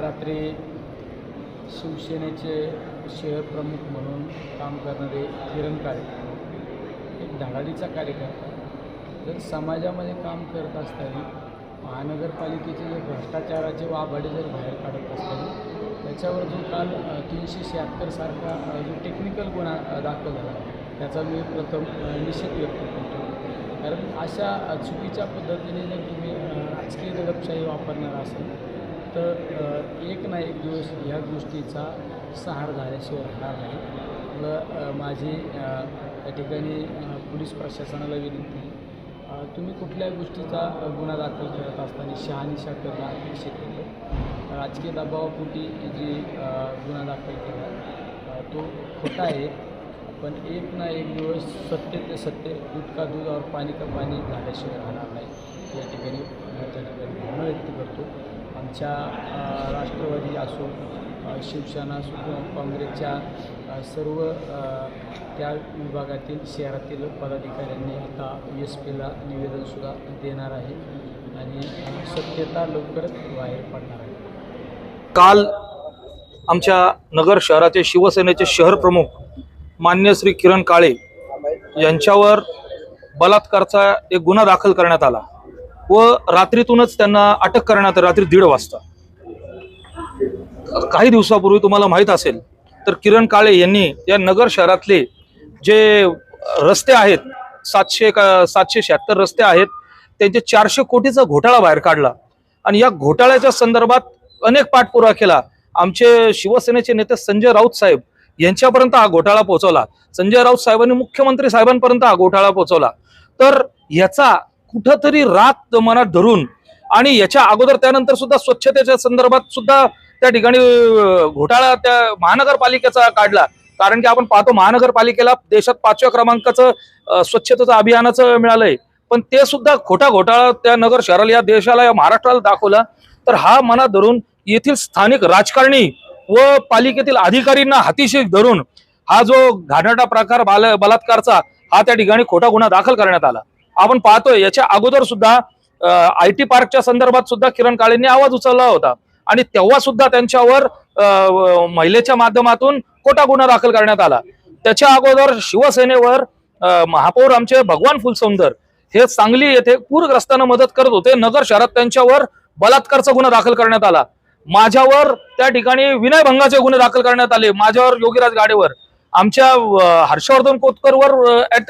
रात्री शिवसेनेचे शहर प्रमुख म्हणून काम करणारे किरण काळे. एक धडाडीचा कार्यकर्ता. जर समाजामध्ये काम करत असताना महानगरपालिकेचे जे भ्रष्टाचाराचे वाभाडे जर बाहेर काढत असताना त्याच्यावर जो काल तीनशे शहात्तरसारखा जो टेक्निकल गुन्हा दाखल झाला त्याचा मी प्रथम निषेध व्यक्त करतो. कारण अशा चुकीच्या पद्धतीने जर तुम्ही राजकीय दडपशाही वापरणार असेल तर एक ना एक दिवस ह्या गोष्टीचा सहार झाल्याशिवाय राहणार नाही. व माझी त्या या ठिकाणी पोलीस प्रशासनाला विनंती तुम्ही कुठल्याही गोष्टीचा गुन्हा दाखल करत असताना शहानिशा करणं अपेक्षित होतं? राजकीय दबावापोटी जी गुन्हा दाखल केला तो खोटा आहे. पण एक ना एक दिवस सत्य ते सत्य दूध का दूध और पाणी का पाणी झाल्याशिवाय राहणार नाही या ठिकाणी मी त्या ठिकाणी भावना व्यक्त करतो आमच्या राष्ट्रवादी असो शिवसेना असो किंवा काँग्रेसच्या सर्व त्या विभागातील शहरातील पदाधिकाऱ्यांनी आता एस पीला निवेदनसुद्धा देणार आहे आणि शक्यता सत्यता लवकरच बाहेर पडणार आहे. काल आमच्या नगर शहराचे शिवसेनेचे शहर प्रमुख मान्य श्री किरण काळे यांच्यावर बलात्कारचा एक गुन्हा दाखल करण्यात आला. व रात्रीतूनच त्यांना अटक करण्यात रात्री दीड वाजता. काही दिवसापूर्वी तुम्हाला माहीत असेल तर किरण काळे यांनी या नगर शहरातले जे रस्ते आहेत सातशे का सातशे शहात्तर रस्ते आहेत त्यांचे चारशे कोटीचा घोटाळा बाहेर काढला. आणि या घोटाळ्याच्या संदर्भात अनेक पाठपुरावा केला. आमचे शिवसेनेचे नेते संजय राऊत साहेब यांच्यापर्यंत हा घोटाळा पोहोचवला. संजय राऊत साहेबांनी मुख्यमंत्री साहेबांपर्यंत हा घोटाळा पोहोचवला. तर याचा कुठंतरी रात मनात धरून आणि याच्या अगोदर त्यानंतर सुद्धा स्वच्छतेच्या संदर्भात सुद्धा त्या ठिकाणी घोटाळा त्या महानगरपालिकेचा काढला. कारण की आपण पाहतो महानगरपालिकेला देशात पाचव्या क्रमांकाचं स्वच्छतेचं अभियानाचं मिळालंय. पण ते सुद्धा खोटा घोटाळा त्या नगर शहराला या देशाला या महाराष्ट्राला दाखवला. तर हा मनात धरून येथील स्थानिक राजकारणी व पालिकेतील अधिकारींना हातीशी धरून हा जो घाणटा प्रकार बाल बलात्कारचा हा त्या ठिकाणी खोटा गुन्हा दाखल करण्यात आला. आपण पाहतोय याच्या अगोदर सुद्धा आय टी पार्कच्या संदर्भात सुद्धा किरण काळेंनी आवाज उचलला होता. आणि तेव्हा सुद्धा त्यांच्यावर महिलेच्या माध्यमातून खोटा गुन्हा दाखल करण्यात आला. त्याच्या अगोदर शिवसेनेवर महापौर आमचे भगवान फुलसौंदर हे सांगली येथे पूरग्रस्तांना मदत करत होते. नगर शहरात त्यांच्यावर बलात्कारचा गुन्हा दाखल करण्यात आला. माझ्यावर त्या ठिकाणी विनयभंगाचे गुन्हे दाखल करण्यात आले. माझ्यावर योगीराज गाडेवर. आमच्या हर्षवर्धन कोतकरवर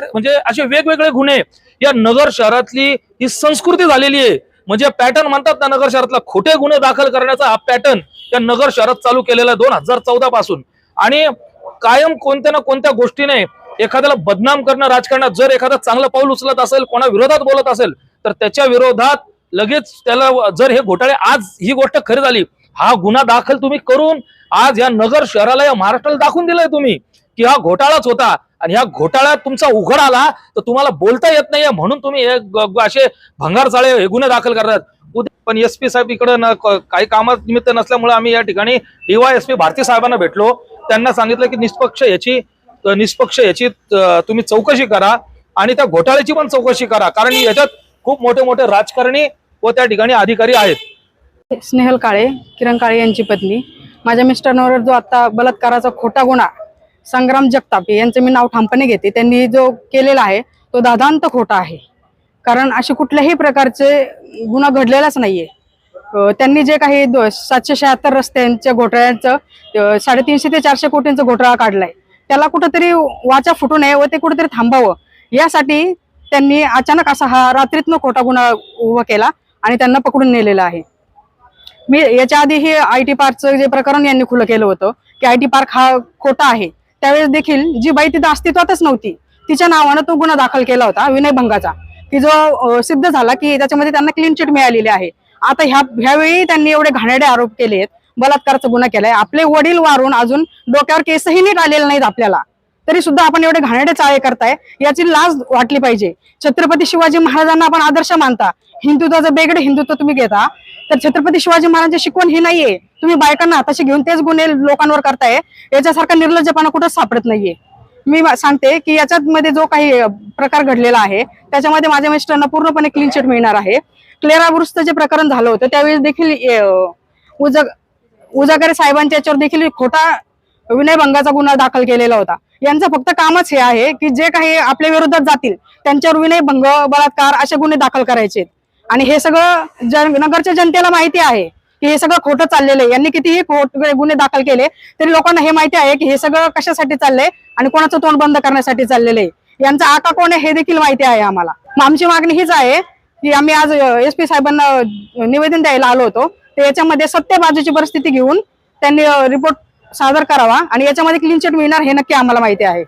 म्हणजे असे वेगवेगळे गुन्हे या नगर शहरातली ही संस्कृती झालेली आहे. म्हणजे पॅटर्न म्हणतात ना नगर शहरातला खोटे गुन्हे दाखल करण्याचा हा पॅटर्न या नगर शहरात चालू केलेला दोन हजार चौदा पासून. आणि कायम कोणत्या ना कोणत्या गोष्टीने एखाद्याला बदनाम करणं राजकारणात जर एखादा चांगलं पाऊल उचलत असेल कोणा विरोधात बोलत असेल तर त्याच्या विरोधात लगेच त्याला जर हे घोटाळे आज ही गोष्ट खरी झाली हा गुन्हा दाखल तुम्ही करून आज या नगर शहराला या महाराष्ट्राला दाखवून दिलाय तुम्ही. की हा घोटाळाच होता आणि ह्या घोटाळ्यात तुमचा उघड आला तर तुम्हाला बोलता येत नाहीये म्हणून तुम्ही असे भंगार चाळे हे गुन्हे दाखल करतात. उद्या पण एस पी साहेब इकडे काही कामात निमित्त नसल्यामुळे आम्ही या ठिकाणी डीवाय एस पी भारती साहेबांना भेटलो. त्यांना सांगितलं की निष्पक्ष याची निष्पक्ष याची तुम्ही चौकशी करा आणि त्या घोटाळ्याची पण चौकशी करा. कारण याच्यात खूप मोठे मोठे राजकारणी व त्या ठिकाणी अधिकारी आहेत. स्नेहल काळे किरण काळे यांची पत्नी. माझ्या मिस्टरांवर जो आता बलात्काराचा खोटा गुन्हा संग्राम जगताप यांचं मी नाव ठामपणे घेते. त्यांनी जो केलेला आहे तो दादांत खोटा आहे. कारण असे कुठल्याही प्रकारचे गुन्हा घडलेलाच नाहीये. त्यांनी जे काही सातशे शहात्तर रस्त्यांच्या घोटाळ्यांचं साडेतीनशे ते चारशे कोटींचा घोटाळा काढलाय. त्याला कुठंतरी वाचा फुटू नये व ते कुठेतरी थांबावं. यासाठी त्यांनी अचानक असा हा रात्रीतनं खोटा गुन्हा उभा केला आणि त्यांना पकडून नेलेला आहे. मी याच्या आधी हे आय टी पार्कचं जे प्रकरण यांनी खुलं केलं होतं की आय टी पार्क हा खोटा आहे. त्यावेळेस देखील जी बाई तिथं अस्तित्वातच नव्हती तिच्या नावानं तो गुन्हा दाखल केला होता विनयभंगाचा. की जो सिद्ध झाला की त्याच्यामध्ये त्यांना क्लीन चिट मिळालेली आहे. आता ह्या ह्यावेळी त्यांनी एवढे घाणेडे आरोप केले आहेत बलात्काराचा गुन्हा केलाय. आपले वडील वारून अजून डोक्यावर केसही नीट आलेला नाहीत आपल्याला. तरी सुद्धा आपण एवढे घाणेडे चाळे करताय याची लाज वाटली पाहिजे. छत्रपती शिवाजी महाराजांना आपण आदर्श मानता. हिंदुत्वाचं बेगड हिंदुत्व तुम्ही घेता. तर छत्रपती शिवाजी महाराजांची शिकवण ही नाहीये. तुम्ही बायकांना तसे घेऊन तेच गुन्हे लोकांवर करताय याच्यासारखा निर्लज्जपणा कुठंच सापडत नाहीये. मी सांगते की याच्यात मध्ये जो काही प्रकार घडलेला आहे त्याच्यामध्ये माझ्या मिस्टरांना पूर्णपणे क्लीन चिट मिळणार आहे. क्लेरा बुरुसचं जे प्रकरण झालं होतं त्यावेळेस देखील अ, उजग उजागरे साहेबांच्या याच्यावर देखील खोटा विनयभंगाचा गुन्हा दाखल केलेला होता. यांचं फक्त कामच हे आहे की जे काही आपल्या विरोधात जातील त्यांच्यावर विनयभंग बलात्कार असे गुन्हे दाखल करायचे आणि हे सगळं जन नगरच्या जनतेला माहिती आहे की हे सगळं खोटं चाललेलं आहे. यांनी कितीही खोट गुन्हे दाखल केले तरी लोकांना हे माहिती आहे की हे सगळं कशासाठी चाललंय आणि कोणाचं तोंड बंद करण्यासाठी चाललेलं आहे. यांचा आका कोण आहे हे देखील माहिती आहे आम्हाला. आमची मागणी हीच आहे की आम्ही आज एस पी साहेबांना निवेदन द्यायला आलो होतो. तर याच्यामध्ये सत्य बाजूची परिस्थिती घेऊन त्यांनी रिपोर्ट सादर करावा आणि याच्यामध्ये क्लीन चिट मिळणार हे नक्की आम्हाला माहिती आहे.